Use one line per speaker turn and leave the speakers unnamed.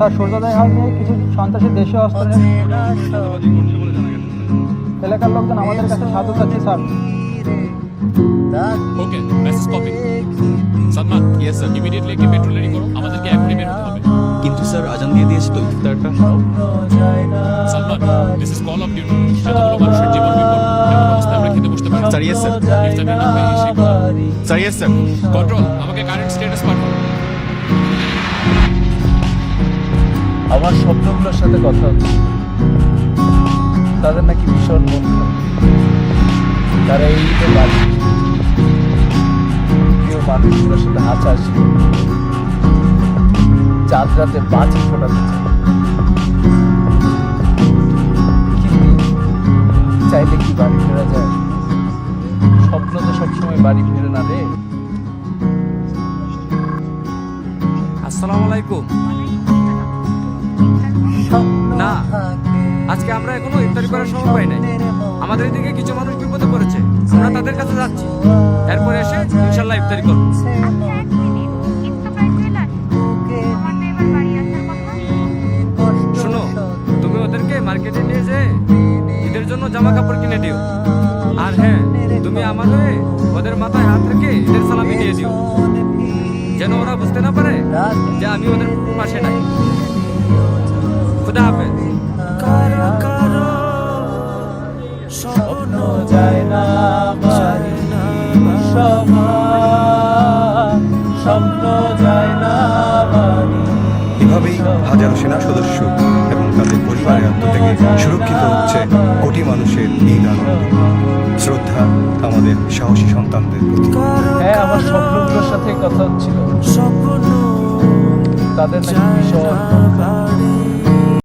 Sir সূর্যোদয় হল নিয়ে কিছু সন্ত্রাসী দেশীয় অস্ত্র এলাকার লোকজন আমাদের কাছে সাধু চাচ্ছে sir.
Okay message copy Salman yes sir immediately একটি মেট্রো রেডি করো আমাদেরকে এখনই বের হতে হবে।
কিন্তু স্যার আজান দিয়ে দিয়েছে তো ইফতারটা
Salman this is call of duty মানুষের জীবন বিপদ এমন অবস্থায় আমরা খেতে বসতে পারি।
স্যার ইয়েস স্যার
ইফতারের নাম
স্যার ইয়েস স্যার
কন্ট্রোল আমাকে কারেন্ট স্ট্যাটাস পাঠাও।
আমার স্বপ্নগুলোর সাথে কথা হচ্ছে। তাদের নাকি ভীষণ মন তারা এই ঈদে বাড়ি, প্রিয় মানুষগুলোর সাথে হাসাহাসি। চাঁদ রাতে বাজি ফোটাতে চাইলে কি বাড়ি ফেরা যায়? স্বপ্ন তো সবসময় বাড়ি ফেরে না রে।
আসসালামু আলাইকুম। আমরা এখনও ইফতারি করার সময় পাই নাই। আমাদের এদিকে কিছু মানুষ বিপদে পড়েছে। আমরা তাদের কাছে যাচ্ছি। এরপরে এসে ইনশাল্লাহ ইফতারি করব। শোনো তুমি ওদেরকে মার্কেটে নিয়ে যেয়ে ঈদের জন্য জামা কাপড় কিনে দিও। আর হ্যাঁ তুমি আমার হয়ে ওদের মাথায় হাত রেখে ঈদের সালামি দিয়ে দিও। যেন ওরা বুঝতে না পারে যে আমি ওদের পাশে নাই।
স্বপ্ন যায় না
এভাবেই হাজারো সেনা সদস্য এবং তাদের পরিবারের আত্মত্যাগে সুরক্ষিত হচ্ছে কোটি মানুষের ঈদ আনন্দ শ্রদ্ধা আমাদের সাহসী সন্তানদের প্রতি।
হ্যাঁ আমার স্বপ্নগুলোর সাথে কথা হচ্ছিল। তাদের নাকি ভীষণ।